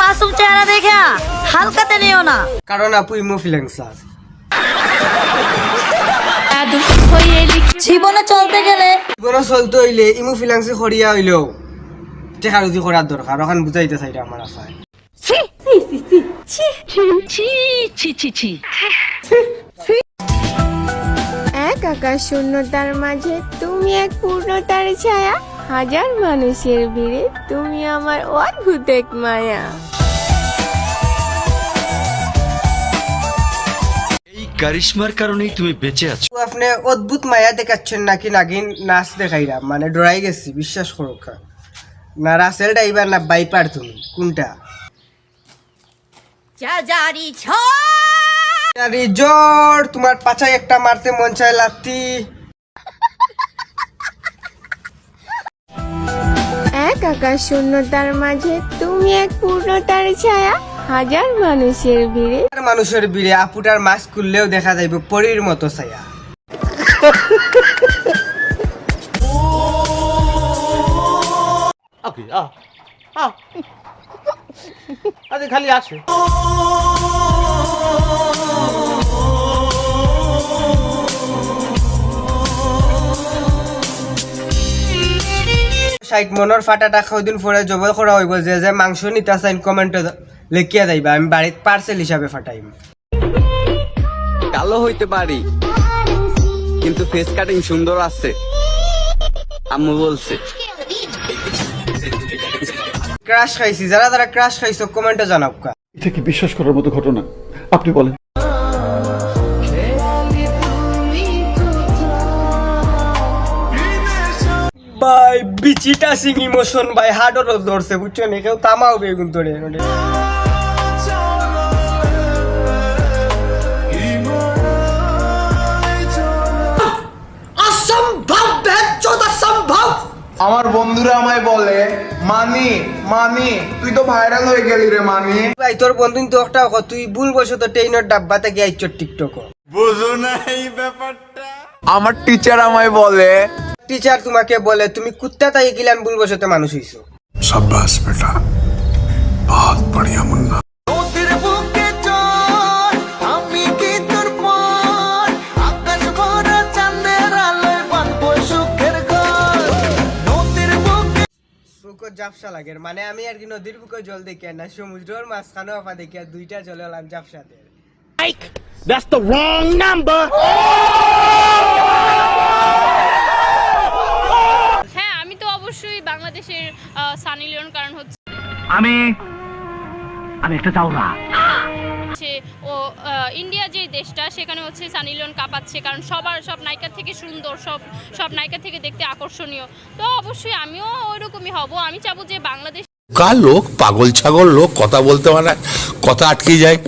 মাসুম চেহারা দেখে হালকাতে নিও না। কারণ আপু ইমো ফিলেন্সার। জীবনে চলতে গেলে জীবনে চলতে হইলে হইলেও করার দরকার ওখান বুঝাইতে চাইটা আমার আশায়। এক আকাশ শূন্যতার মাঝে তুমি এক পূর্ণতার ছায়া। হাজার মানুষের ভিড়ে তুমি আমার অদ্ভুত এক মায়া। এই কারিশমার কারণেই তুমি বেঁচে আছো। আপনি অদ্ভুত মায়া দেখাচ্ছেন নাকি নাগিন? নাচ দেখাইলাম মানে ডরাই গেছি বিশ্বাস করো। না রাসেল ড্রাইভার না বাইপার তুমি কোনটা? জারি জ্বর তোমার পাছায় একটা মারতে মন চায় লাত্তি এক আকাশ শূন্যতার মাঝে তুমি এক পূর্ণতার ছায়া। হাজার মানুষের ভিড়ে। আর মানুষের ভিড়ে আপুটার মাছ খুললেও দেখা যাইব পরীর মতো ছায়া। ওকে আ আ আরে খালি আসে। ষাট মনের ফাটাটা দিন পরে জব করা হইব যে যে মাংস নিতে চাইন কমেন্টে লেখিয়া যাইবা। আমি বাড়িত পার্সেল হিসাবে ফাটাইম। কালো হইতে পারি কিন্তু ফেস কাটিং সুন্দর আছে আম্মু বলছে। ক্রাশ খাইছি যারা যারা ক্রাশ খাইছো কমেন্টে জানাব কা এটা কি বিশ্বাস করার মতো ঘটনা? আপনি বলেন। ভাই বিচিটা সিং ইমোশন ভাই হার্ডও ধরছে বুঝছ নি? কেউ তামাও বেগুন ধরে আমার বন্ধুরা আমায় বলে মানি মানি তুই তো ভাইরাল হয়ে গেলি রে মানি ভাই তোর বন্ধু তো একটা কথা তুই ভুল বসে তো ট্রেনের ডাব্বা থেকে আইছ টিকটক বুঝো না এই ব্যাপারটা। আমার টিচার আমায় বলে টিচার তোমাকে বলে তুমি কুত্তা তাই গিলান ভুলবশত মানুষ হইছো। সাব্বাস বেটা। বহুত বড়িয়া মুন্না। জাপসা লাগে মানে আমি আর কি নদীর বুকে জল দেখি না সমুদ্রের মাঝখানে অফা দেখি দুইটা জলে হলাম জাপসাদের। That's the wrong নাম্বার বাংলাদেশের সানি লিওন কারণ হচ্ছে আমি আমি একটা হচ্ছে ও ইন্ডিয়া যে দেশটা সেখানে হচ্ছে সানি লিওন কাঁপাচ্ছে কারণ সবার সব নায়িকা থেকে সুন্দর সব সব নায়িকা থেকে দেখতে আকর্ষণীয়। তো অবশ্যই আমিও ওইরকমই হব। আমি চাবো যে বাংলাদেশ কার লোক পাগল ছাগল লোক কথা বলতে পারে কথা আটকে যায়।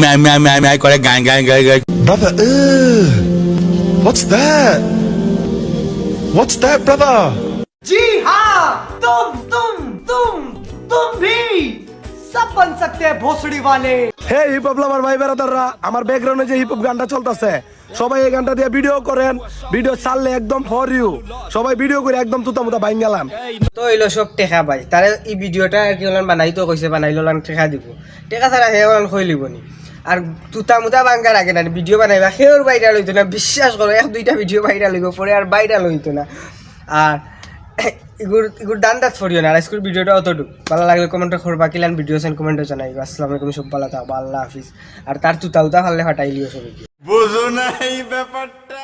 ম্যায় ম্যায় ম্যায় ম্যায় করে গায়ে গায়ে গায়ে গায়ে। Brother uh, what's that? What's that brother? तुम भी सब बन सकते हैं भोसड़ी वाले হে হিপ হপ লাভার ভাই বেড়াদাররা আমার ব্যাকগ্রাউন্ডে যে হিপ হপ গানটা চলতেছে সবাই এই গানটা দিয়ে ভিডিও করেন ভিডিও ছাড়লে একদম ফর ইউ সবাই ভিডিও করে একদম তুতা মুতা বাইন গেলাম তো হইলো সব টেকা পাই তারে এই ভিডিওটা আর কি হলাম বানাই তো কইছে বানাই ললাম টেকা দিব টেকা ছাড়া হে হলাম খই লিব নি আর তুতা মুতা বাঙ্গার আগে না ভিডিও বানাইবা সেওর ভাইরাল হইতো না বিশ্বাস করো এক দুইটা ভিডিও ভাইরাল হইব পরে আর ভাইরাল হইতো না আর এগুর ডান দান দাঁত ফরিও না আজকের ভিডিওটা অতটুকু। ভালো লাগলে কমেন্টে করবা কিলান ভিডিও সেন কমেন্টে জানাই আসসালামু আলাইকুম, সব ভালো থাকবা, আল্লাহ হাফিজ। আর তার তুতা উতা ফাললে ফাটাইলিও সবাইকে বুঝো না এই ব্যাপারটা।